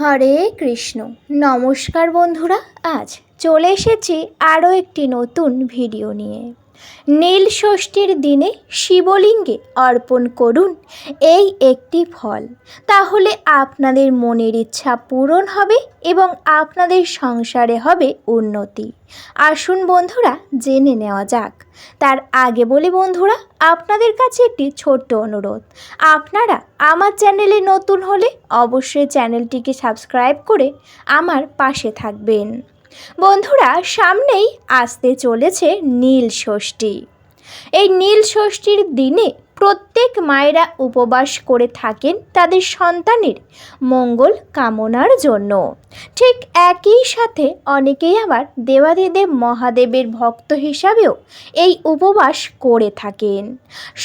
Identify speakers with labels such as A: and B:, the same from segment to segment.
A: হরে কৃষ্ণ। নমস্কার বন্ধুরা আজ চলে এসেছি আরও একটি নতুন ভিডিও নিয়ে। নীল ষষ্ঠীর দিনে শিবলিঙ্গে অর্পণ করুন। এই একটি ফল। তাহলে আপনাদের মনের ইচ্ছা পূরণ হবে এবং আপনাদের সংসারে হবে উন্নতি। আসুন বন্ধুরা, জেনে নেওয়া যাক। তার আগে বলি বন্ধুরা, আপনাদের কাছে একটি ছোট্ট অনুরোধ। আপনারা আমার চ্যানেলে নতুন হলে অবশ্যই চ্যানেলটিকে সাবস্ক্রাইব করে আমার পাশে থাকবেন। বন্ধুরা সামনেই আসতে চলেছে নীল ষষ্ঠী। এই নীল ষষ্ঠীর দিনে প্রত্যেক মায়েরা উপবাস করে থাকেন তাদের সন্তানের মঙ্গল কামনার জন্য। ঠিক একই সাথে অনেকেই আবার দেবাদিদেব মহাদেবের ভক্ত হিসাবেও এই উপবাস করে থাকেন।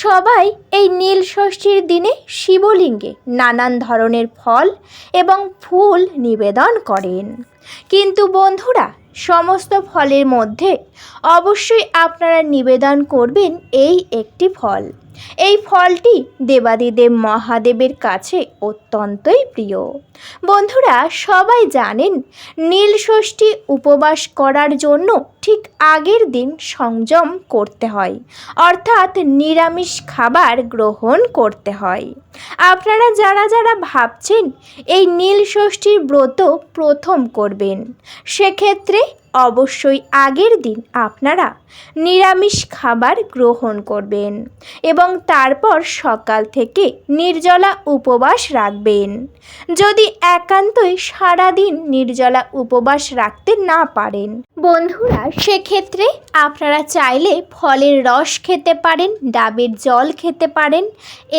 A: সবাই এই নীল ষষ্ঠীর দিনে শিবলিঙ্গে নানান ধরনের ফল এবং ফুল নিবেদন করেন। কিন্তু বন্ধুরা, সমস্ত ফলের মধ্যে অবশ্যই আপনারা নিবেদন করবেন এই একটি ফল। এই ফলটি দেবাদিদেব মহাদেবের কাছে অত্যন্তই প্রিয়। বন্ধুরা, সবাই জানেন, নীল ষষ্ঠী উপবাস করার জন্য ঠিক আগের দিন সংযম করতে হয়। অর্থাৎ নিরামিষ খাবার গ্রহণ করতে হয়। আপনারা যারা যারা ভাবছেন, এই নীল ষষ্ঠীর ব্রত প্রথম করবেন, সেক্ষেত্রে অবশ্যই আগের দিন আপনারা নিরামিষ খাবার গ্রহণ করবেন এবং তারপর সকাল থেকে নির্জলা উপবাস রাখবেন। যদি একান্তই সারাদিন নির্জলা উপবাস রাখতে না পারেন, বন্ধুরা, সেক্ষেত্রে আপনারা চাইলে ফলের রস খেতে পারেন, ডাবের জল খেতে পারেন।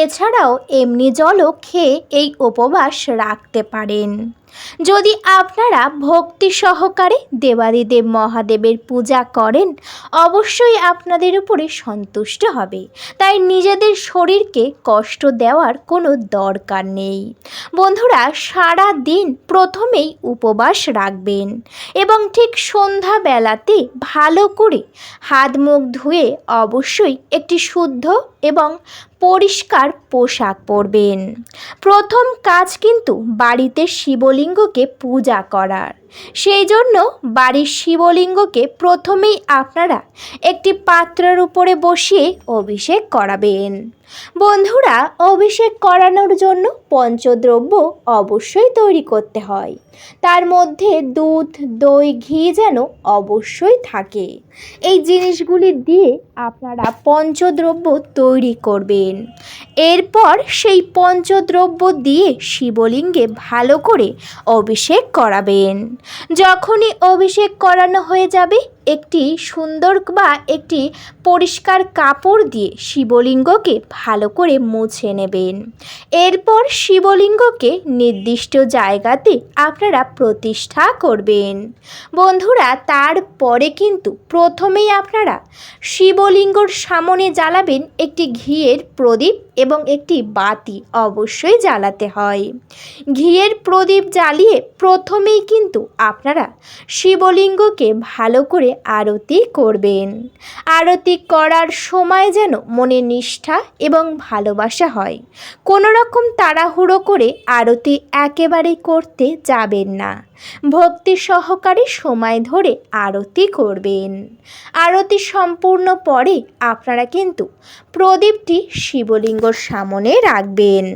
A: এছাড়াও এমনি জলও খেয়ে এই উপবাস রাখতে পারেন। যদি আপনারা ভক্তি সহকারে দেবাদিদেব মহাদেবের পূজা করেন, অবশ্যই আপনাদের উপরে সন্তুষ্ট হবে। তাই নিজেদের শরীরকে কষ্ট দেওয়ার কোনো দরকার নেই। বন্ধুরা, সারা দিন প্রথমেই উপবাস রাখবেন এবং ঠিক সন্ধ্যাবেলাতে ভালো করে হাত মুখ ধুয়ে অবশ্যই একটি শুদ্ধ এবং পরিষ্কার পোশাক পরবেন। প্রথম কাজ কিন্তু বাড়িতে শিবলিঙ্গকে পূজা করার। সেই জন্য বাড়ির শিবলিঙ্গকে প্রথমেই আপনারা একটি পাত্রের উপরে বসিয়ে অভিষেক করাবেন। বন্ধুরা, অভিষেক করানোর জন্য পঞ্চদ্রব্য অবশ্যই তৈরি করতে হয়। তার মধ্যে দুধ, দই, ঘি যেন অবশ্যই থাকে। এই জিনিসগুলি দিয়ে আপনারা পঞ্চদ্রব্য তৈরি করবেন। এরপর সেই পঞ্চদ্রব্য দিয়ে শিবলিঙ্গে ভালো করে অভিষেক করাবেন। যখনই অভিষেক করানো হয়ে যাবে একটি সুন্দর বা একটি পরিষ্কার কাপড় দিয়ে শিবলিঙ্গকে ভালো করে মুছে নেবেন। এরপর শিবলিঙ্গকে নির্দিষ্ট জায়গাতে আপনারা প্রতিষ্ঠা করবেন। বন্ধুরা, তারপরে কিন্তু প্রথমেই আপনারা শিবলিঙ্গর সামনে জ্বালাবেন একটি ঘিয়ের প্রদীপ এবং একটি বাতি অবশ্যই জ্বালাতে হয়। ঘিয়ের প্রদীপ জ্বালিয়ে প্রথমেই কিন্তু আপনারা শিবলিঙ্গকে ভালো করে আরতি করবেন। আরতি করার সময় যেন মনে নিষ্ঠা এবং ভালোবাসা হয়। কোনো রকম তাড়াহুড়ো করে আরতি একেবারেই করতে যাবেন না। ভক্তি সহকারে সময় ধরে আরতি করবেন। আরতি সম্পূর্ণ পরে আপনারা কিন্তু প্রদীপটি শিবলিঙ্গর সামনে রাখবেন।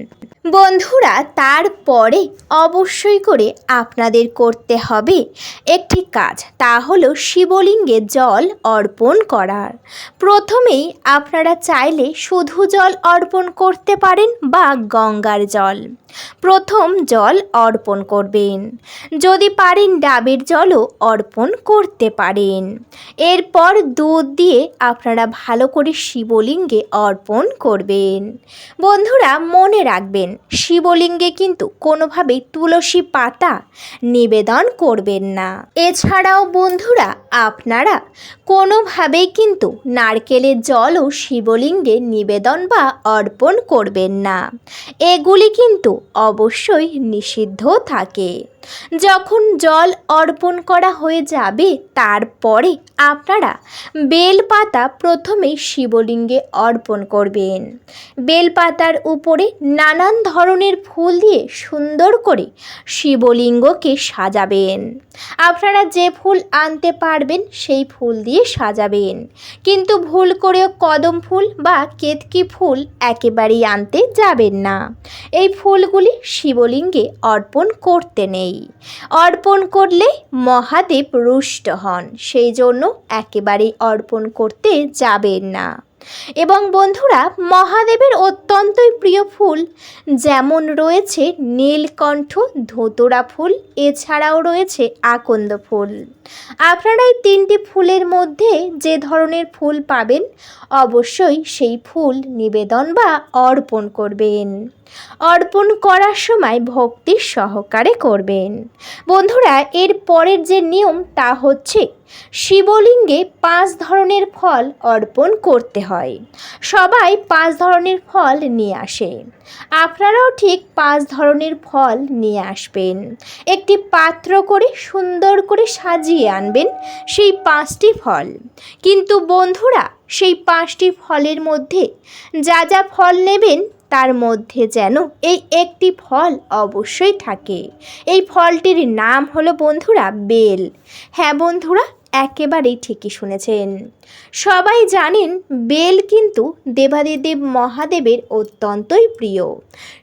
A: বন্ধুরা, তারপরে অবশ্যই করে আপনাদের করতে হবে একটি কাজ, তা হলো শিবলিঙ্গে জল অর্পণ করার। প্রথমেই আপনারা চাইলে শুধু জল অর্পণ করতে পারেন বা গঙ্গার জল। প্রথম জল অর্পণ করবেন। যদি পারেন ডাবের জলও অর্পণ করতে পারেন। এরপর দুধ দিয়ে আপনারা ভালো করে শিবলিঙ্গে অর্পণ করবেন। বন্ধুরা, মনে রাখবেন, শিবলিঙ্গে কিন্তু কোনোভাবেই তুলসী পাতা নিবেদন করবেন না। এছাড়াও বন্ধুরা, আপনারা কোনোভাবেই কিন্তু নারকেলের জলও শিবলিঙ্গে নিবেদন বা অর্পণ করবেন না। এগুলি কিন্তু অবশ্যই নিষিদ্ধ থাকে। যখন জল অর্পণ করা হয়ে যাবে তারপরে আপনারা বেলপাতা প্রথমে শিবলিঙ্গে অর্পণ করবেন। বেলপাতার উপরে নানান ধরনের ফুল দিয়ে সুন্দর করে শিবলিঙ্গকে সাজাবেন। আপনারা যে ফুল আনতে পারবেন সেই ফুল দিয়ে সাজাবেন। কিন্তু ভুল করেও কদম ফুল বা কেতকি ফুল একেবারেই আনতে যাবেন না। এই ফুলগুলি শিবলিঙ্গে অর্পণ করতে নেই। অর্পণ করলে মহাদেব রুষ্ট হন। সেই জন্য একেবারেই অর্পণ করতে যাবেন না। এবং বন্ধুরা, মহাদেবের অত্যন্তই প্রিয় ফুল, যেমন রয়েছে নীলকণ্ঠ, ধোতরা ফুল, এছাড়াও রয়েছে আকন্দ ফুল। আপনারা এই তিনটি ফুলের মধ্যে যে ধরনের ফুল পাবেন, অবশ্যই সেই ফুল নিবেদন বা অর্পণ করবেন। অর্পণ করার সময় ভক্তি সহকারে করবেন। বন্ধুরা, এর পরের যে নিয়ম তা হচ্ছে শিবলিঙ্গে পাঁচ ধরনের ফল অর্পণ করতে হয়। সবাই পাঁচ ধরনের ফল নিয়ে আসে। আপনারাও ঠিক পাঁচ ধরনের ফল নিয়ে আসবেন। একটি পাত্র করে সুন্দর করে সাজিয়ে আনবেন সেই পাঁচটি ফল। কিন্তু বন্ধুরা, সেই পাঁচটি ফলের মধ্যে যা যা ফল নেবেন তার মধ্যে যেন এই একটি ফল অবশ্যই থাকে। এই ফলটির নাম হলো বন্ধুরা বেল। হ্যাঁ বন্ধুরা, একেবারেই ঠিকই শুনেছেন। সবাই জানেন বেল কিন্তু দেবাদিদেব মহাদেবের অত্যন্তই প্রিয়।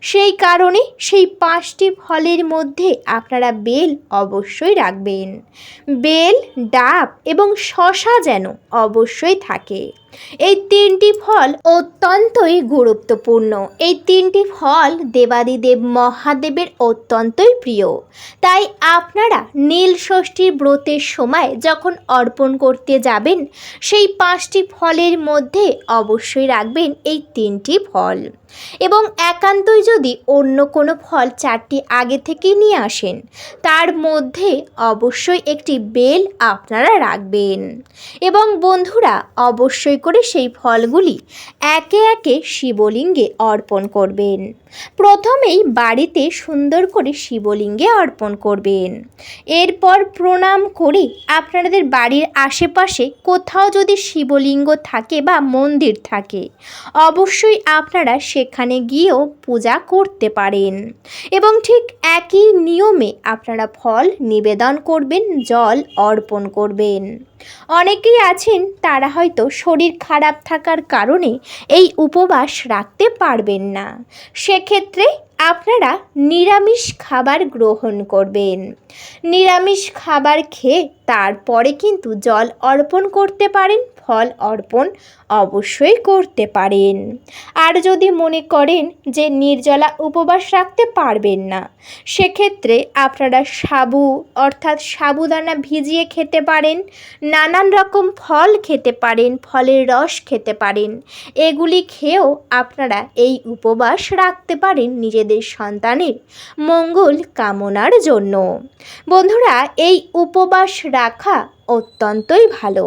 A: সেই কারণে সেই পাঁচটি ফলের মধ্যে আপনারা বেল অবশ্যই রাখবেন। বেল, ডাব এবং শশা যেন অবশ্যই থাকে। এই তিনটি ফল অত্যন্তই গুরুত্বপূর্ণ। এই তিনটি ফল দেবাদিদেব মহাদেবের অত্যন্তই প্রিয়। তাই আপনারা নীল ষষ্ঠীর ব্রতের সময় যখন অর্পণ করতে যাবেন, সেই পাঁচটি ফলের মধ্যে অবশ্যই রাখবেন এই তিনটি ফল। এবং একান্তই যদি অন্য কোনো ফল চারটি আগে থেকেই নিয়ে আসেন, তার মধ্যে অবশ্যই একটি বেল আপনারা রাখবেন। এবং বন্ধুরা, অবশ্যই করে সেই ফলগুলি একে একে শিবলিঙ্গে অর্পণ করবেন। প্রথমেই বাড়িতে সুন্দর করে শিবলিঙ্গে অর্পণ করবেন। এরপর প্রণাম করে আপনাদের বাড়ির আশেপাশে কোথাও যদি শিবলিঙ্গ থাকে বা মন্দির থাকে, অবশ্যই আপনারা সেখানে গিয়েও পূজা করতে পারেন। এবং ঠিক একই নিয়মে আপনারা ফল নিবেদন করবেন, জল অর্পণ করবেন। অনেকেই আছেন, তারা হয়তো শরীর খারাপ থাকার কারণে এই উপবাস রাখতে পারবেন না। সেক্ষেত্রে আপনারা নিরামিষ খাবার গ্রহণ করবেন। নিরামিষ খাবার খেয়ে তারপরে কিন্তু জল অর্পণ করতে পারেন, ফল অর্পণ অবশ্যই করতে পারেন। আর যদি মনে করেন যে নির্জলা উপবাস রাখতে পারবেন না, সেক্ষেত্রে আপনারা সাবু, অর্থাৎ সাবুদানা ভিজিয়ে খেতে পারেন, নানান রকম ফল খেতে পারেন, ফলের রস খেতে পারেন। এগুলি খেয়েও আপনারা এই উপবাস রাখতে পারেন নিজেদের সন্তানের মঙ্গল কামনার জন্য। বন্ধুরা, এই উপবাস রাখা অত্যন্তই ভালো।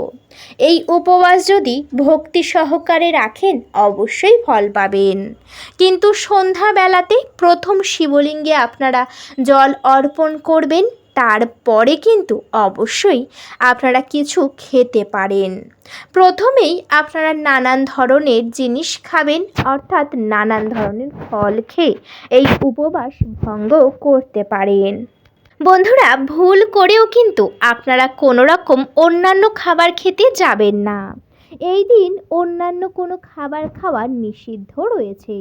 A: এই উপবাস যদি ভক্তি সহকারে রাখেন, অবশ্যই ফল পাবেন। কিন্তু সন্ধ্যাবেলাতে প্রথম শিবলিঙ্গে আপনারা জল অর্পণ করবেন। তারপরে কিন্তু অবশ্যই আপনারা কিছু খেতে পারেন। প্রথমেই আপনারা নানান ধরনের জিনিস খাবেন, অর্থাৎ নানান ধরনের ফল খেয়ে এই উপবাস ভঙ্গ করতে পারেন। বন্ধুরা, ভুল করেও কিন্তু আপনারা কোনো রকম অন্যান্য খাবার খেতে যাবেন না। এই দিন অন্যান্য কোনো খাবার খাওয়া নিষিদ্ধ রয়েছে।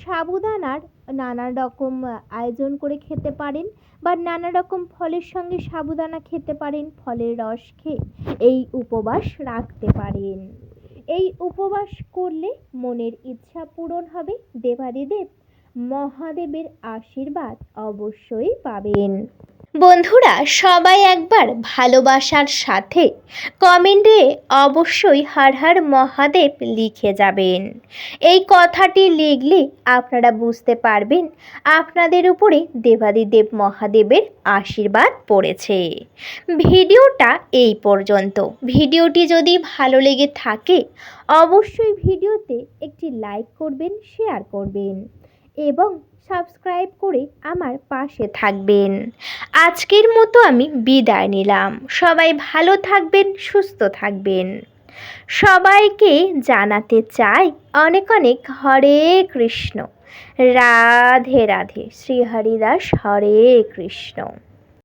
A: সাবুদানার নানা রকম আয়োজন করে খেতে পারেন বা নানা রকম ফলের সঙ্গে সাবুদানা খেতে পারেন, ফলের রস খেয়ে এই উপবাস রাখতে পারেন। এই উপবাস করলে মনের ইচ্ছা পূরণ হবে, দেবাদিদেব মহাদেবের আশীর্বাদ অবশ্যই পাবেন। বন্ধুরা, সবাই একবার ভালোবাসার সাথে কমেন্টে অবশ্যই হর হর মহাদেব লিখে যাবেন। এই কথাটি লিখলে আপনারা বুঝতে পারবেন আপনাদের উপরে দেবাদিদেব মহাদেবের আশীর্বাদ পড়েছে। ভিডিওটা এই পর্যন্ত। ভিডিওটি যদি ভালো লেগে থাকে, অবশ্যই ভিডিওতে একটি লাইক করবেন, শেয়ার করবেন এবং সাবস্ক্রাইব করে আমার পাশে থাকবেন। আজকের মতো আমি বিদায় নিলাম। সবাই ভালো থাকবেন, সুস্থ থাকবেন। সবাইকে জানাতে চাই অনেক অনেক হরে কৃষ্ণ। রাধে রাধে শ্রীহরিদাস হরে কৃষ্ণ।